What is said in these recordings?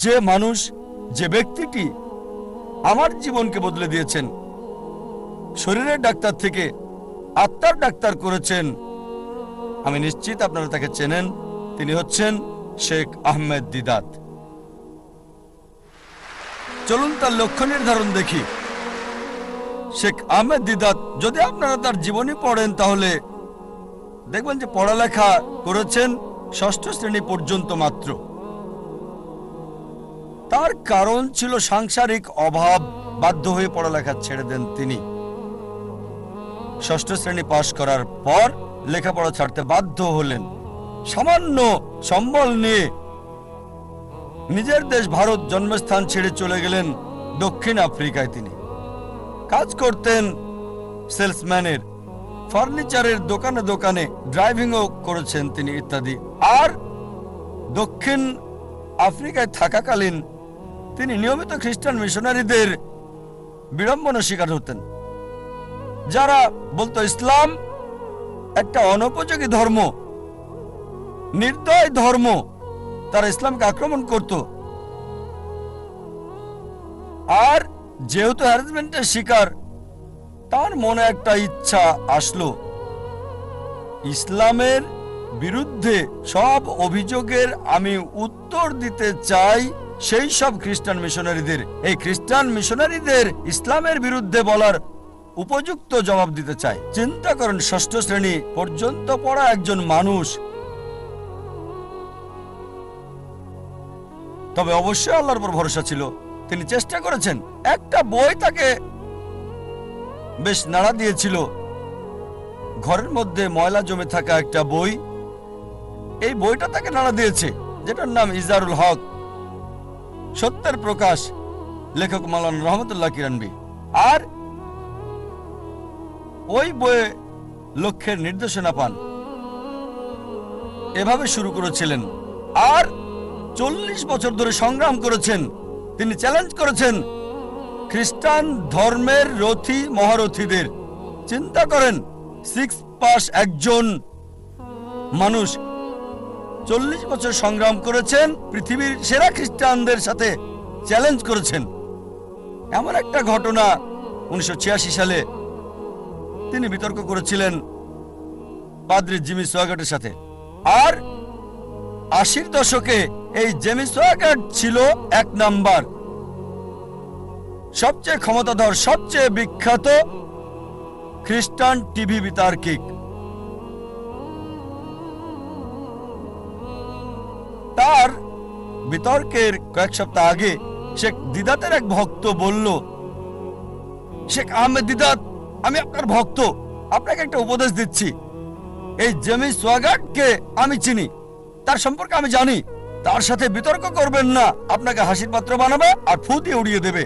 যে মানুষ, যে ব্যক্তিটি আমার জীবনকে বদলে দিয়েছেন, শরীরের ডাক্তার থেকে আত্মার ডাক্তার করেছেন, আমি নিশ্চিত আপনারা তাকে চেনেন, তিনি হচ্ছেন শেখ আহমেদ দিদাত। চলুন তার লক্ষ্য নির্ধারণ দেখি। শেখ আহমেদ দিদাত, যদি আপনারা তার জীবনী পড়েন তাহলে দেখবেন যে পড়ালেখা করেছেন ষষ্ঠ শ্রেণি পর্যন্ত মাত্র। তার কারণ ছিল সাংসারিক অভাব। বাধ্য হয়ে পড়ালেখা ছেড়ে দেন তিনি। ষষ্ঠ শ্রেণি পাশ করার পর লেখাপড়া ছাড়তে বাধ্য হলেন। সামান্য সম্বল নিয়ে নিজের দেশ ভারত জন্মস্থান ছেড়ে চলে গেলেন দক্ষিণ আফ্রিকায় তিনি। কাজ করতেন সেলসম্যানের, ফার্নিচারের দোকানে দোকানে, ড্রাইভিংও করেছেন তিনি ইত্যাদি। আর দক্ষিণ আফ্রিকায় থাকাকালীন তিনি নিয়মিত খ্রিস্টান মিশনারিদের বিড়ম্বনা শিকার হতেন। যারা বলতো ইসলাম একটা অনুপযোগী ধর্ম, নির্দয় ধর্ম, তারা ইসলামকে আক্রমণ করত। আর যেহেতু হ্যারাসমেন্টের শিকার, তার মনে একটা ইচ্ছা আসলো। ইসলামের বিরুদ্ধে সব অভিযোগের আমি উত্তর দিতে চাই সেই সব খ্রিস্টান মিশনারিদের, এই খ্রিস্টান মিশনারিদের ইসলামের বিরুদ্ধে বলার উপযুক্ত জবাব দিতে চাই চিন্তা করেন, ষষ্ঠ শ্রেণি পর্যন্ত পড়া একজন মানুষ। তবে অবশ্যই আল্লাহর উপর ভরসা ছিল। তিনি চেষ্টা করেছেন। একটা বই তাকে বেশ নাড়া দিয়েছিল। ঘরের মধ্যে ময়লা জমে থাকা একটা বই, এই বইটা তাকে নাড়া দিয়েছে, যেটার নাম ইজারুল হক। সত্যের প্রকাশ, লেখক মালান রহমতুল্লাহ কিরানবি। আর ওই বইয়ে লক্ষ্যের নির্দেশনা পান। এভাবে শুরু করেছিলেন। আর চল্লিশ বছর ধরে সংগ্রাম করেছেন। তিনি চ্যালেঞ্জ করেছেন খ্রিস্টান ধর্মের রথী মহারথীদের। চিন্তা করেন সিক্স পাস একজন মানুষ চল্লিশ বছর সংগ্রাম করেছেন, পৃথিবীর সেরা খ্রিস্টানদের সাথে চ্যালেঞ্জ করেছেন। এমন একটা ঘটনা উনিশশো ছিয়াশি সালে তিনি বিতর্ক করেছিলেন পাদ্রি জিমি সোয়াগটের সাথে। আর আশির দশকে এই জেমি সোয়াগট ছিল এক নাম্বার। সবচেয়ে ক্ষমতাধর, সবচেয়ে বিখ্যাত খ্রিস্টান টিভি বিতার্কিক। তার বিতর্কের কয়েক সপ্তাহ আগে শেখ দিদাতের এক ভক্ত বলল, শেখ আহমেদ দিদাত, আমি আপনার ভক্ত। আপনাকে একটা উপদেশ দিচ্ছি। এই জেমি সোয়াগাটকে আমি চিনি। তার সম্পর্কে আমি জানি। তার সাথে বিতর্ক করবেন না। আপনাকে হাসির পাত্র বানাবে আর ফু দিয়ে উড়িয়ে দেবে।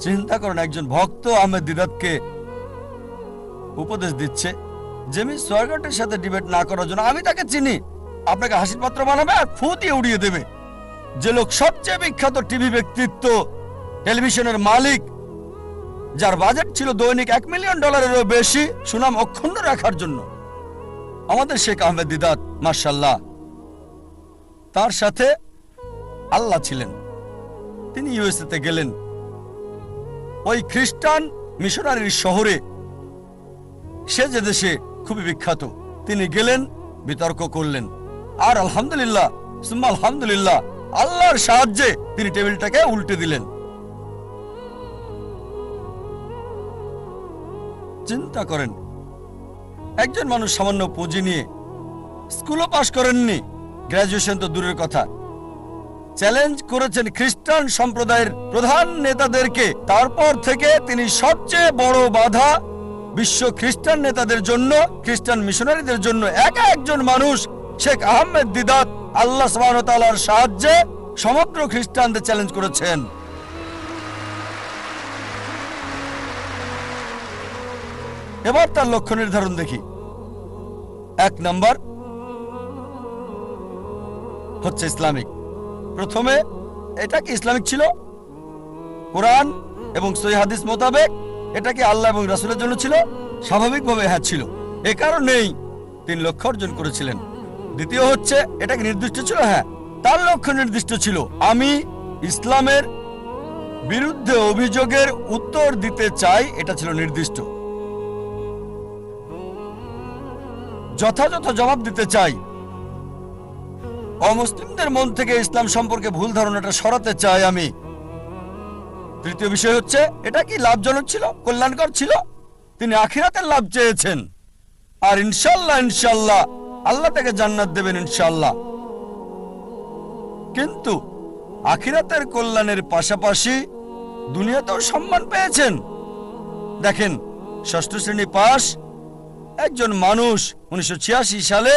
চিন্তা করেন, একজন ভক্ত আহমেদ দিদাতকে উপদেশ দিচ্ছে। জেমি সোয়াগাটের সাথে ডিবেট না করার জন্য আমি তাকে চিনি। আপনাকে হাসির পাত্র বানাবে আর ফু দিয়ে উড়িয়ে দেবে। যে লোক সবচেয়ে বিখ্যাত টিভি ব্যক্তিত্ব, টেলিভিশনের মালিক, যার বাজেট ছিল দৈনিক এক মিলিয়ন ডলারেরও বেশি, সুনাম অক্ষুণ্ণ রাখার জন্য। আমাদের শেখ আহমেদ দিদাত মার্শাল্লাহ তার সাথে আল্লাহ ছিলেন। তিনি ইউএসএতে গেলেন। ওই খ্রিস্টান মিশনারির শহরে। সে যে দেশে খুবই বিখ্যাত, তিনি গেলেন, বিতর্ক করলেন। আর আলহামদুলিল্লাহ, সুম্মা আলহামদুলিল্লাহ, আল্লাহর সাহায্যে তিনি টেবিলটাকে উল্টে দিলেন। চিন্তা করেন, একজন মানুষ সামান্য পুঁজি নিয়ে স্কুলও পাশ করেননি গ্রাজুয়েশন তো দূরের কথা। চ্যালেঞ্জ করেছেন খ্রিস্টান সম্প্রদায়ের প্রধান নেতাদেরকে, তারপর থেকে তিনি সবচেয়ে বড় বাধা বিশ্ব খ্রিস্টান নেতাদের জন্য, খ্রিস্টান মিশনারিদের জন্য একা একজন মানুষ শেখ আহমেদ দিদাত আল্লাহ সুবহানাহু সাহায্যে সমগ্র খ্রিস্টানদের চ্যালেঞ্জ করেছেন। এবার তার লক্ষ্য নির্ধারণ দেখি। এক নাম্বার হচ্ছে ইসলামিক। প্রথমে এটা কি ইসলামিক ছিল? কোরআন এবং হাদিস মোতাবেক এটা কি আল্লাহ এবং রাসুলের জন্য ছিল? স্বাভাবিকভাবে হ্যাঁ ছিল। এ কারণেই তিনি লক্ষ্য অর্জন করেছিলেন। দ্বিতীয় হচ্ছে এটা কি নির্দিষ্ট ছিল? হ্যাঁ। তার লক্ষ্য নির্দিষ্ট ছিল। আমি ইসলামের বিরুদ্ধে অভিযোগের উত্তর দিতে চাই, এটা ছিল নির্দিষ্ট। যথাযথ জবাব দিতে চাই। অমুসলিমদের মন থেকে ইসলাম সম্পর্কে ভুল ধারণাটা সরাতে চাই আমি। তৃতীয় বিষয় হচ্ছে, এটা কি লাভজনক ছিল? কল্যাণকর ছিল? তিনি আখিরাতের লাভ চেয়েছেন। আর ইনশাল্লাহ ইনশাল্লাহ আল্লাহ তাকে জান্নাত দেবেন ইনশাল্লাহ কিন্তু আখিরাতের কল্যাণের পাশাপাশি দুনিয়াতেও সম্মান পেয়েছেন। দেখেন, ষষ্ঠ শ্রেণি পাস একজন মানুষ উনিশশো ছিয়াশি সালে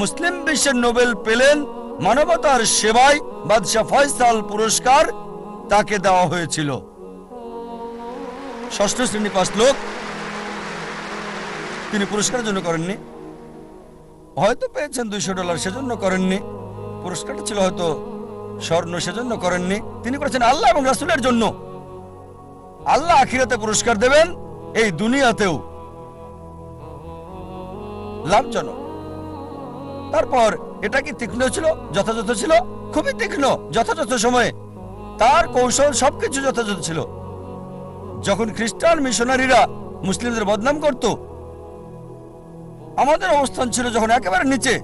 মুসলিম বিশ্বের নোবেল পেলেন মানবতার সেবায় বাদশাহ ফয়সাল পুরস্কার তাকে দেওয়া হয়েছিল। ষষ্ঠ শ্রেণি পাস লোক, তিনি পুরস্কারের জন্য করেননি। হয়তো পেয়েছেন দুইশো ডলার, সেজন্য করেননি। পুরস্কারটা ছিল হয়তো স্বর্ণ, সেজন্য করেননি। তিনি করেছেন আল্লাহ এবং রাসুলের জন্য। আল্লাহ আখিরাতে পুরস্কার দেবেন, এই দুনিয়াতেও। লাভজনক। তারপর এটা কি তীক্ষ্ণ ছিল? যথাযথ ছিল? খুবই তীক্ষ্ণ। যথাযথ সময়ে। তার কৌশল সবকিছু যথাযথ ছিল। যখন খ্রিস্টান মিশনারিরা মুসলিমদের বদনাম করত আমাদের অবস্থান ছিল যখন একেবারে নিচে।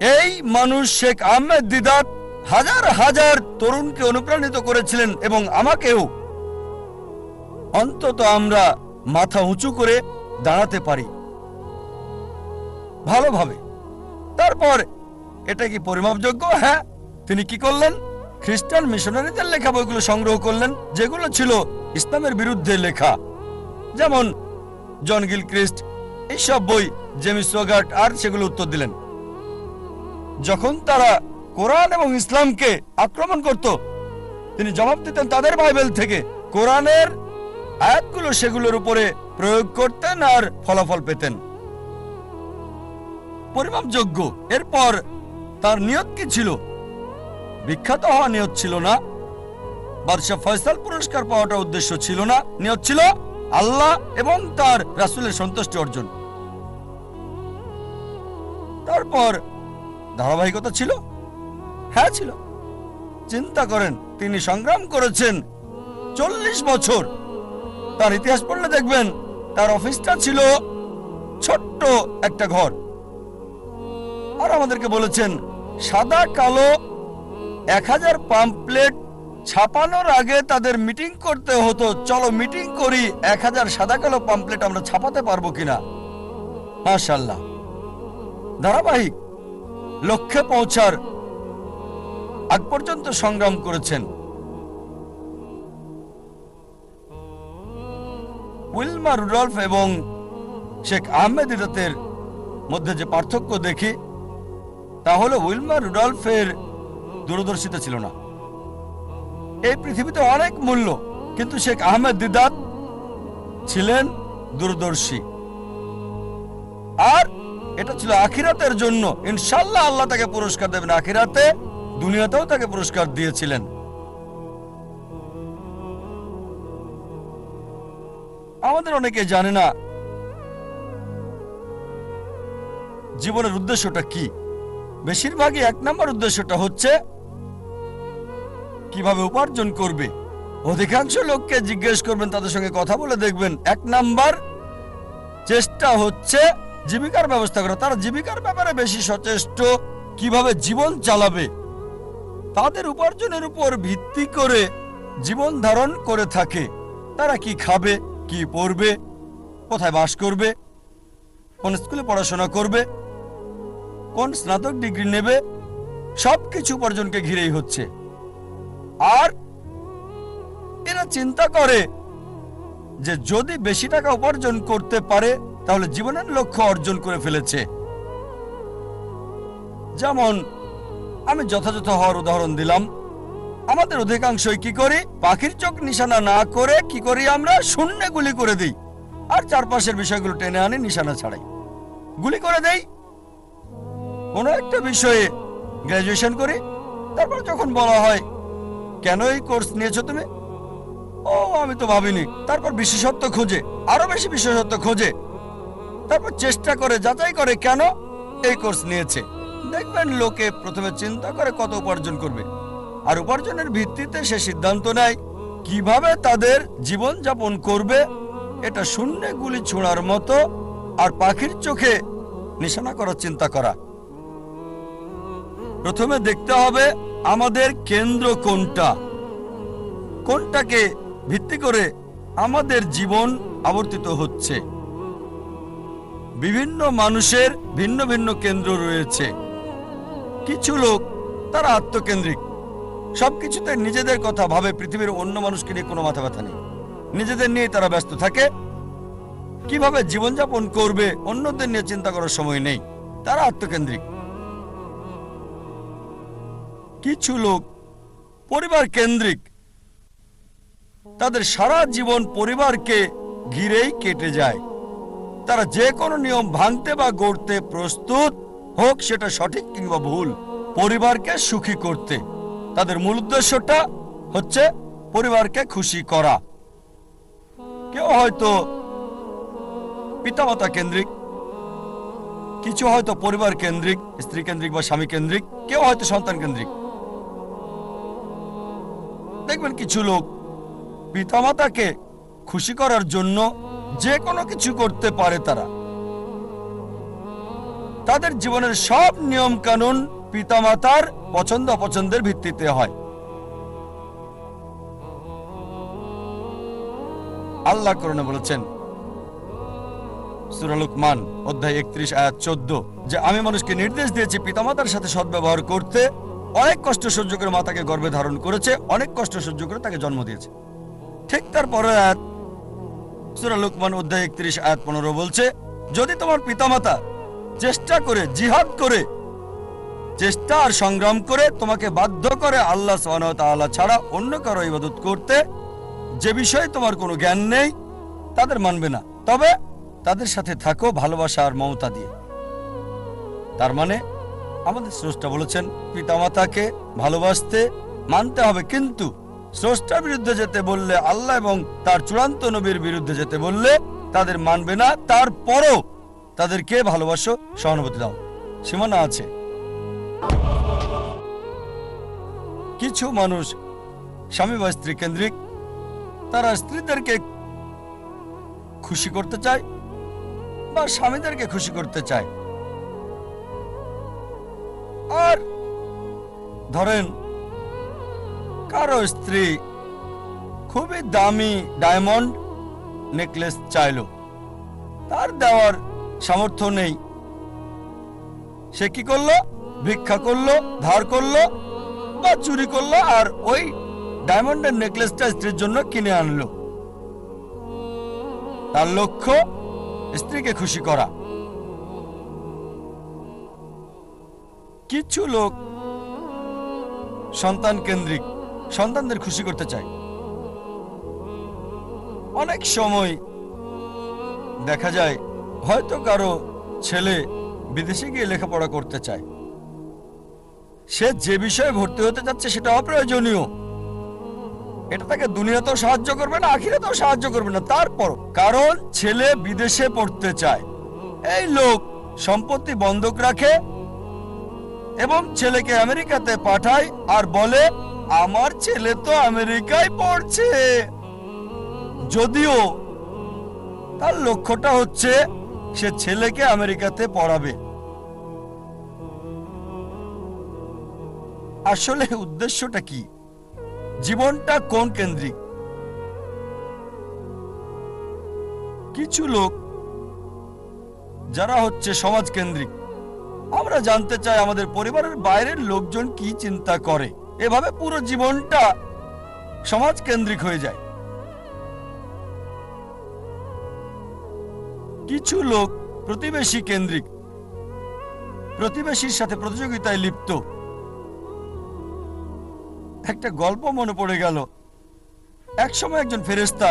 এই মানুষ শেখ আহমেদ দিদাত হাজার হাজার তরুণকে অনুপ্রাণিত করেছিলেন এবং আমাকেও। অন্তত আমরা মাথা উঁচু করে দাঁড়াতে পারি। ভালোভাবে। তারপর, এটা কি পরিমাপযোগ্য? হ্যাঁ তিনি কি করলেন? খ্রিস্টান মিশনারিদের লেখা বইগুলো সংগ্রহ করলেন, যেগুলো ছিল ইসলামের বিরুদ্ধে লেখা। যেমন, জন গিল ক্রিস্ট এইসব বই জেমিস সোগার্ট আর সেগুলো উত্তর দিলেন। যখন তারা কোরআন এবং ইসলামকে আক্রমণ করত, তিনি জবাব দিতেন তাদের বাইবেল থেকে, কোরআনের আয়াতগুলো সেগুলোর উপরে প্রয়োগ করতেন আর ফলাফল পেতেন। পরিমাপযোগ্য। এরপর তার নিয়ত কি ছিল? বিখ্যাত হওয়া নিয়ত ছিল না। বাদশাহ ফয়সাল পুরস্কার পাওয়াটা উদ্দেশ্য ছিল না। নিয়ত ছিল আল্লাহ এবং তার রাসুলের সন্তুষ্টি অর্জন। তারপর ধারাবাহিকতা ছিল? হ্যাঁ ছিল। চিন্তা করেন, তিনি সংগ্রাম করেছেন চল্লিশ বছর। তার ইতিহাস পড়লে দেখবেন, তার অফিসটা ছিল ছোট্ট একটা ঘর। আর আমাদেরকে বলেছেন, সাদা, কালো, এক হাজার পাম্পলেট ছাপানোর আগে তাদের মিটিং করতে হতো। চলো মিটিং করি, এক হাজার সাদা কালো পাম্পলেট আমরা ছাপাতে পারব কিনা? মাশাল্লাহ ধারাবাহিক লক্ষ্যে পৌঁছার আগ পর্যন্ত সংগ্রাম করেছেন। উইলমা রুডলফ এবং শেখ আহমেদ ইদাতের মধ্যে যে পার্থক্য দেখি, তা হলো উইলমা রুডলফের দূরদর্শিতা ছিল না। এই পৃথিবীতে অনেক মূল্য, কিন্তু শেখ আহমেদ দিদাত ছিলেন দূরদর্শী। আর এটা ছিল আখিরাতের জন্য। ইনশাল্লাহ আল্লাহ তাকে পুরস্কার দেবেন। আখিরাতে দুনিয়াতেও তাকে পুরস্কার দিয়েছিলেন। আমাদের অনেকে জানে না জীবনের উদ্দেশ্যটা কি। বেশিরভাগই এক নম্বর উদ্দেশ্যটা হচ্ছে কীভাবে উপার্জন করবে? অধিকাংশ লোককে জিজ্ঞেস করবেন, তাদের সঙ্গে কথা বলে দেখবেন। এক নাম্বার চেষ্টা হচ্ছে জীবিকার ব্যবস্থা করা। তারা জীবিকার ব্যাপারে বেশি সচেষ্ট, কীভাবে জীবন চালাবে? তাদের উপার্জনের উপর ভিত্তি করে জীবন ধারণ করে থাকে। তারা কি খাবে, কি পড়বে কোথায় বাস করবে, কোন স্কুলে পড়াশোনা করবে, কোন স্নাতক ডিগ্রি নেবে, সবকিছু উপার্জনকে ঘিরেই হচ্ছে। আর এরা চিন্তা করে যে যদি বেশি টাকা উপার্জন করতে পারে, তাহলে জীবনের লক্ষ্য অর্জন করে ফেলেছে। যেমন, আমি যথাযথ হওয়ার উদাহরণ দিলাম। আমাদের অধিকাংশই কি করি? পাখির চোখ নিশানা না করে কি করি আমরা? শূন্যে গুলি করে দিই। আর চারপাশের বিষয়গুলো টেনে আনি, নিশানা ছাড়াই। গুলি করে দেই। কোনো একটা বিষয়ে গ্রাজুয়েশন করি। তারপর যখন বলা হয় কেন এই কোর্স নিয়েছো তুমি? ও, আমি তো ভাবিনি। তারপর বিশেষত্ব খোঁজে, আরও বেশি বিশেষত্ব খোঁজে। তারপর চেষ্টা করে, যাচাই করে কেন এই কোর্স নিয়েছে। দেখবেন লোকে প্রথমে চিন্তা করে কত উপার্জন করবে। আর উপার্জনের ভিত্তিতে সে সিদ্ধান্ত নেয় কীভাবে তাদের জীবন যাপন করবে। এটা শূন্যে গুলি ছোঁড়ার মতো আর পাখির চোখে নিশানা করার চিন্তা করা। প্রথমে দেখতে হবে আমাদের কেন্দ্র কোনটা? কোনটাকে ভিত্তি করে আমাদের জীবন আবর্তিত হচ্ছে? বিভিন্ন মানুষের ভিন্ন ভিন্ন কেন্দ্র রয়েছে। কিছু লোক তারা আত্মকেন্দ্রিক। সবকিছুতে নিজেদের কথা ভাবে, পৃথিবীর অন্য মানুষকে নিয়ে কোনো মাথা ব্যথা নেই। নিজেদের নিয়ে তারা ব্যস্ত থাকে। কীভাবে জীবনযাপন করবে, অন্যদের নিয়ে চিন্তা করার সময় নেই। তারা আত্মকেন্দ্রিক। কিছু লোক পরিবার কেন্দ্রিক তাদের সারা জীবন পরিবারকে ঘিরেই কেটে যায়। তারা যে কোনো নিয়ম ভাঙতে বা গড়তে প্রস্তুত হোক, সেটা সঠিক কিংবা ভুল, পরিবারকে সুখী করতে। তাদের মূল উদ্দেশ্যটা হচ্ছে পরিবারকে খুশি করা। কেউ হয়তো পিতামাতা কেন্দ্রিক, কিছু হয়তো পরিবার কেন্দ্রিক, স্ত্রী কেন্দ্রিক বা স্বামী কেন্দ্রিক, কেউ হয়তো সন্তান কেন্দ্রিক। দেখবেন কিছু লোক পিতামাতাকে খুশি করার জন্য যে কোনো কিছু করতে পারে তারা। তাদের জীবনের সব নিয়ম কানুন পিতামাতার পছন্দ অপছন্দের ভিত্তিতে হয়। আল্লাহ করণে বলেছেন সুরালুকমান অধ্যায় একত্রিশ, আয়াত চোদ্দ, যে আমি মানুষকে নির্দেশ দিয়েছি পিতামাতার সাথে সদ্ব্যবহার করতে অনেক কষ্ট সহ্য করে মাতাকে গর্ভে ধারণ করেছে, অনেক কষ্ট সহ্য করে তাকে জন্ম দিয়েছে। ঠিক তার পরের আয়াত সুরা লুকমান অধ্যায় একত্রিশ, আয়াত পনেরো বলছে, যদি তোমার পিতামাতা চেষ্টা করে, জিহাদ করে, চেষ্টা আর সংগ্রাম করে তোমাকে বাধ্য করে আল্লাহ তাআলা ছাড়া অন্য কারও ইবাদত করতে, যে বিষয়ে তোমার কোনো জ্ঞান নেই, তাদের মানবে না। তবে তাদের সাথে থাকো ভালোবাসা আর মমতা দিয়ে। তার মানে আমাদের স্রষ্টা বলেছেন, পিতামাতাকে ভালোবাসতে মানতে হবে, কিন্তু স্রষ্টার বিরুদ্ধে যেতে বললে আল্লাহ এবং তার চূড়ান্ত নবীর বিরুদ্ধে যেতে বললে তাদের মানবে না, তারপরও তাদেরকে ভালোবাসো, সহানুভূতি দাও। সীমানা আছে। কিছু মানুষ স্বামী বা স্ত্রী কেন্দ্রিক, তারা স্ত্রীদেরকে খুশি করতে চায় বা স্বামীদেরকে খুশি করতে চায়। আর ধরেন, কারও স্ত্রী খুবই দামি ডায়মন্ড নেকলেস চাইলো। তার দেওয়ার সামর্থ্য নেই। সে কি করল? ভিক্ষা করল, ধার করল বা চুরি করল আর ওই ডায়মন্ডের নেকলেসটা স্ত্রীর জন্য কিনে আনলো। তার লক্ষ্য স্ত্রীকে খুশি করা। কিছু লোক সন্তান কেন্দ্রিক, সন্তানদের খুশি করতে চায়। অনেক সময় দেখা যায়, হয়তো কারও ছেলে বিদেশে গিয়ে লেখাপড়া করতে চায়। সে যে বিষয়ে ভর্তি হতে যাচ্ছে সেটা অপ্রয়োজনীয়। এটা তাকে দুনিয়াতেও সাহায্য করবে না, আখিরাতেও সাহায্য করবে না। তারপর, কারণ ছেলে বিদেশে পড়তে চায়। এই লোক সম্পত্তি বন্ধক রাখে এবং ছেলেকে আমেরিকাতে পাঠায় আর বলে, আমার ছেলে তো আমেরিকায় পড়ছে। যদিও তার লক্ষ্যটা হচ্ছে, সে ছেলেকে আমেরিকাতে পড়াবে। আসলে উদ্দেশ্যটা কি? জীবনটা কোন কেন্দ্রিক? কিছু লোক, যারা হচ্ছে সমাজ কেন্দ্রিক আমরা জানতে চাই আমাদের পরিবারের বাইরের লোকজন কি চিন্তা করে। এভাবে পুরো জীবনটা সমাজ কেন্দ্রিক হয়ে যায়। কিছু লোক প্রতিবেশী কেন্দ্রিক, প্রতিবেশীর সাথে প্রতিযোগিতায় লিপ্ত। একটা গল্প মনে পড়ে গেল। একসময় একজন ফেরেস্তা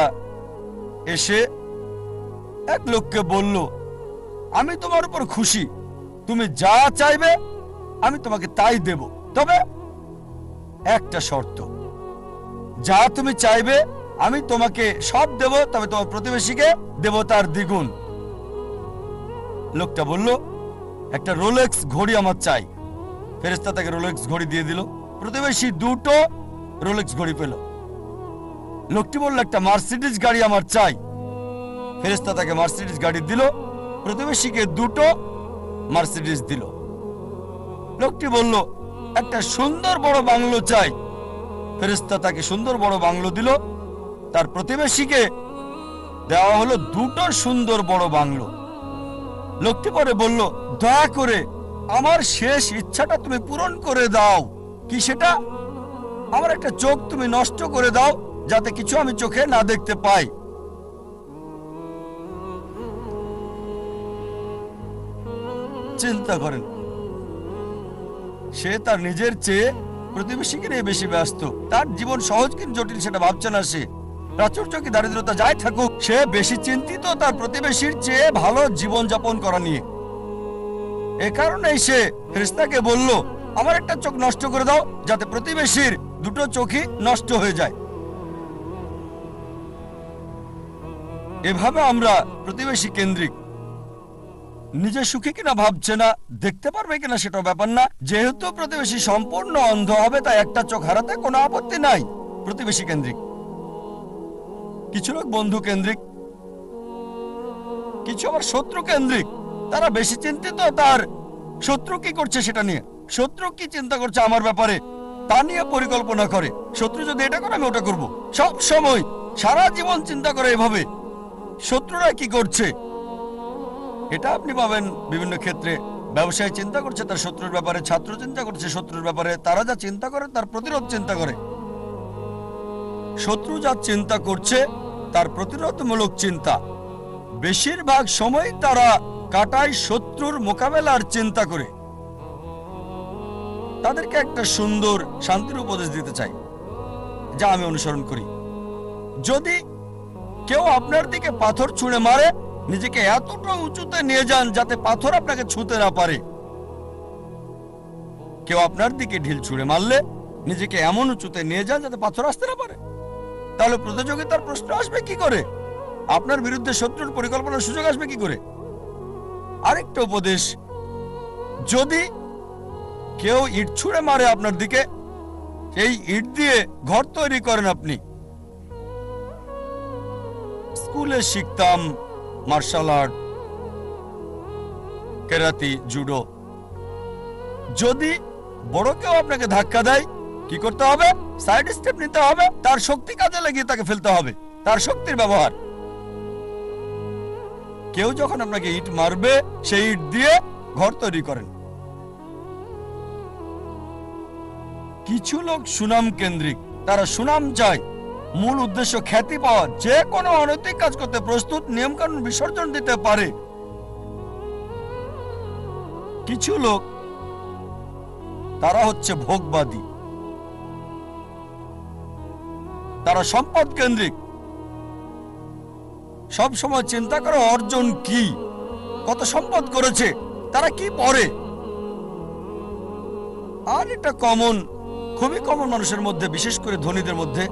এসে এক লোককে বলল, আমি তোমার উপর খুশি। তুমি যা চাইবে, আমি তোমাকে তাই দেব। তবে একটা শর্ত, যা তুমি চাইবে, আমি তোমাকে সব দেব, তবে তোমার প্রতিবেশীকে দেব তার দ্বিগুণ। লোকটা বলল, একটা রোলেক্স ঘড়ি আমার চাই। ফেরেস্তা তাকে রোলেক্স ঘড়ি দিয়ে দিল। প্রতিবেশী দুটো রোলেক্স ঘড়ি পেল। লোকটি বলল, একটা মার্সিডিজ গাড়ি আমার চাই। ফেরেস্তা তাকে মার্সিডিজ গাড়ি দিল। প্রতিবেশীকে দুটো মার্সিডিজ দিল। লোকটি বলল, একটা সুন্দর বড় বাংলো চাই। ফেরেস্তা তাকে সুন্দর বড় বাংলো দিল। তার প্রতিবেশীকে দেওয়া হলো দুটো সুন্দর বড় বাংলো। লোকটি পরে বলল, দয়া করে আমার শেষ ইচ্ছাটা তুমি পূরণ করে দাও। কি সেটা? আমার একটা চোখ তুমি নষ্ট করে দাও, যাতে কিছু আমি চোখে না দেখতে পাই। চিন্তা করেন। সে তার নিজের চেয়ে প্রতিবেশীকে নিয়ে বেশি ব্যস্ত। তার জীবন সহজ কিন্তু জটিল, সেটা ভাবছে না সে। প্রাচুর্য কি দারিদ্রতা যাই থাকুক, সে বেশি চিন্তিত তার প্রতিবেশীর চেয়ে ভালো জীবন যাপন করা নিয়ে। এ কারণেই সে ফেরেশতাকে বলল, আমার একটা চোখ নষ্ট করে দাও, যাতে প্রতিবেশীর দুটো চোখই নষ্ট হয়ে যায়। এভাবে আমরা প্রতিবেশী কেন্দ্রিক নিজে সুখী কিনা ভাবছে না, দেখতে পারবে কিনা সেটা ব্যাপার না। যেহেতু প্রতিবেশী সম্পূর্ণ অন্ধ হবে, তাই একটা চোখ হারাতে কোনো আপত্তি নাই। প্রতিবেশী কেন্দ্রিক। কিছু লোক বন্ধু কেন্দ্রিক। কিছু আবার শত্রু কেন্দ্রিক। তারা বেশি চিন্তিত, তার শত্রু কি করছে সেটা নিয়ে। শত্রু কি চিন্তা করছে আমার ব্যাপারে, তা নিয়ে পরিকল্পনা করে। শত্রু যদি এটা করে, আমি ওটা করব। সব সময় সারা জীবন চিন্তা করে এভাবে। শত্রুরা কি করছে? এটা আপনি পাবেন বিভিন্ন ক্ষেত্রে। ব্যবসায় চিন্তা করছে, তার শত্রুর ব্যাপারে, ছাত্র চিন্তা করছে, শত্রুর ব্যাপারে। তারা যা চিন্তা করে, তার প্রতিরোধ চিন্তা করে। শত্রু যা চিন্তা করছে, তার প্রতিরোধমূলক চিন্তা। বেশিরভাগ সময় তারা কাটায় শত্রুর মোকাবেলার চিন্তা করে। তাদেরকে একটা সুন্দর শান্তির উপদেশ দিতে চাই, যা আমি অনুসরণ করি। যদি কেউ আপনার দিকে পাথর ছুঁড়ে মারে নিজেকে এতটা উঁচুতে নিয়ে যান যাতে পাথর আপনাকে ছুঁতে না পারে। কেউ আপনার দিকে ঢিল ছুঁড়ে মারলে নিজেকে এমন উঁচুতে নিয়ে যান যাতে পাথর আসতে না পারে। তাহলে প্রতিযোগিতার প্রশ্ন আসবে কি করে? আপনার বিরুদ্ধে শত্রুর পরিকল্পনার সুযোগ আসবে কি করে? আরেকটা উপদেশ, যদি কেউ ইট ছুঁড়ে মারে আপনার দিকে এই ইট দিয়ে ঘর তৈরি করেন আপনি। স্কুলে শিখতাম মার্শাল আর্ট কেরাতি জুডো যদি বড় কেউ আপনাকে ধাক্কা দেয়, কি করতে হবে? সাইড স্টেপ নিতে হবে। তার শক্তি কাজে লাগিয়ে তাকে ফেলতে হবে। তার শক্তির ব্যবহার। কেউ যখন আপনাকে ইট মারবে, সেই ইট দিয়ে ঘর তৈরি করেন। কিছু লোক সুনাম কেন্দ্রিক। তারা সুনাম চায়। মূল উদ্দেশ্য খ্যাতি পাওয়া যে কোনো অনৈতিক কাজ করতে প্রস্তুত, নিয়মকানুন বিসর্জন দিতে পারে। কিছু লোক, তারা হচ্ছে ভোগবাদী। তারা সম্পদ কেন্দ্রিক। সব সময় চিন্তা করে, অর্জন কি? কত সম্পদ করেছে? তারা কি পরে আর এটা কমন খুবই কমন মানুষের মধ্যে, বিশেষ করে ধনীদের মধ্যে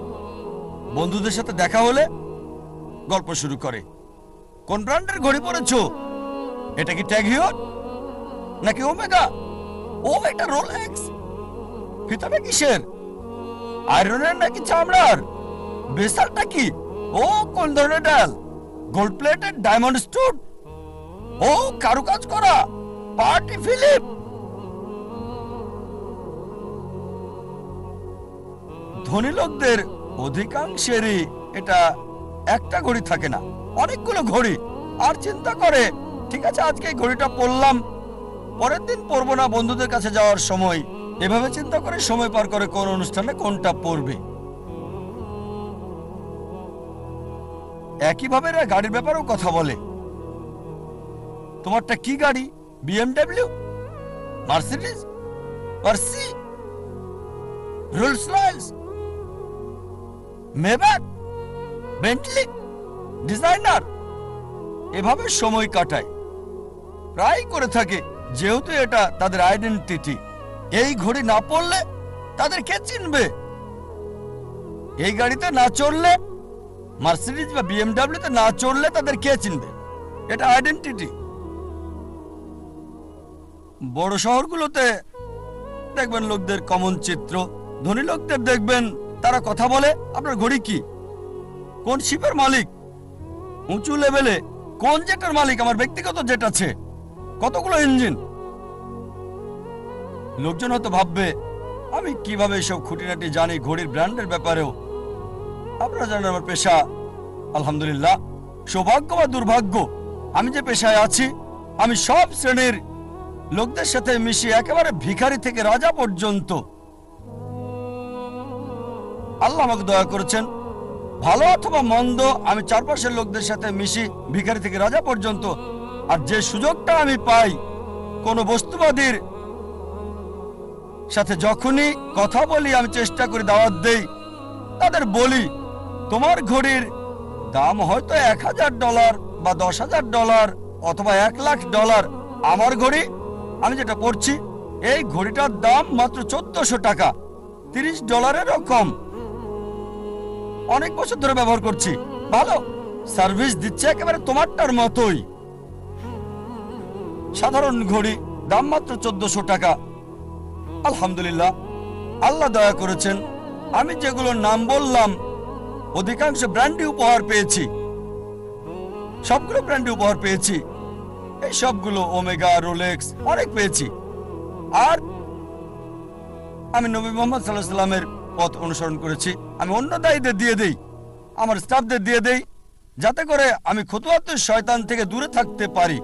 বন্ধুদের সাথে দেখা হলে গল্প শুরু করে। কোন ব্র্যান্ডের ঘড়ি পরেছো? এটা কি ট্যাগ হিওর নাকি ওমেগা? ও, এটা রোলেক্স। ফিতাটা কিসের? আয়রনের নাকি চামড়ার? বেসালটা কি? ও, কোন ধরনের ডাল? গোল্ড প্লেটেড ডায়মন্ড স্টোন ও, কারুকাজ করা। পার্টি ফিলিপ। ধনী লোকদের অধিকাংশেরই এটা একটা ঘড়ি থাকে না, অনেকগুলো ঘড়ি। আর চিন্তা করে, ঠিক আছে, আজকে ঘড়িটা পরলাম, পরের দিন পরবো না বন্ধুদের কাছে যাওয়ার সময়। এভাবে চিন্তা করে সময় পার করে কোন অনুষ্ঠানে কোনটা পড়বে একইভাবে এরা গাড়ির ব্যাপারেও কথা বলে। তোমারটা কি গাড়ি? BMW? Mercedes? Mercy? Rolls Royce? Maybach Bentley designer এভাবে সময় কাটায়। প্রায় করে থাকে, যেহেতু এটা তাদের আইডেন্টিটি এই ঘড়ি না পড়লে তাদের কে চিনবে? এই গাড়িতে না চড়লে মার্সিডিজ বা বিএমডাব্লিউতে না চড়লে তাদের কে চিনবে? এটা আইডেন্টিটি বড় শহরগুলোতে দেখবেন লোকদের কমন চিত্র, ধনী লোকদের দেখবেন তারা কথা বলে, আপনার ঘড়ি কি? কোন শিপের মালিক? উঁচু লেভেলে কোন জেটের মালিক? আমার ব্যক্তিগত জেট আছে। কতগুলো ইঞ্জিন? লোকজন হয়তো ভাববে, আমি কীভাবে এসব খুঁটিনাটি জানি? ঘড়ির ব্র্যান্ডের ব্যাপারেও। আপনারা জানেন আমার পেশা। আলহামদুলিল্লাহ। সৌভাগ্য বা দুর্ভাগ্য, আমি যে পেশায় আছি, আমি সব শ্রেণির লোকদের সাথে মিশিয়ে একেবারে ভিখারি থেকে রাজা পর্যন্ত। আল্লাহ আমাকে দয়া করেছেন। ভালো অথবা মন্দ, আমি চারপাশের লোকদের সাথে মিশি, ভিখারি থেকে রাজা পর্যন্ত। আর যে সুযোগটা আমি পাই, কোনো বস্তুবাদীর সাথে যখনই কথা বলি, আমি চেষ্টা করি দাওয়াত দেই। তাদের বলি, তোমার ঘড়ির দাম হয়তো এক হাজার ডলার বা দশ হাজার ডলার অথবা এক লাখ ডলার। আমার ঘড়ি, আমি যেটা পড়ছি, এই ঘড়িটার দাম মাত্র চোদ্দশো টাকা। তিরিশ ডলারেরও কম। অনেক বছর ধরে ব্যবহার করছি। ভালো। সার্ভিস দিচ্ছে একেবারে তোমারটার মতোই। সাধারণ ঘড়ি, দাম মাত্র চোদ্দশো টাকা। আলহামদুলিল্লাহ, আল্লাহ দয়া করেছেন, আমি যেগুলোর নাম বললাম, অধিকাংশ ব্র্যান্ডি উপহার পেয়েছি। সবগুলো ব্র্যান্ডি উপহার পেয়েছি। এই সবগুলো ওমেগা, রোলেক্স, অনেক পেয়েছি। আর আমি নবী মোহাম্মদ সাল্লাহ সাল্লামের পথ অনুসরণ করেছি। আমি অন্য দায়ীদের দিয়ে দেই, আমার স্টাফদের দিয়ে দেই, যাতে করে আমি খুতুয়াতের শয়তান থেকে দূরে থাকতে পারি।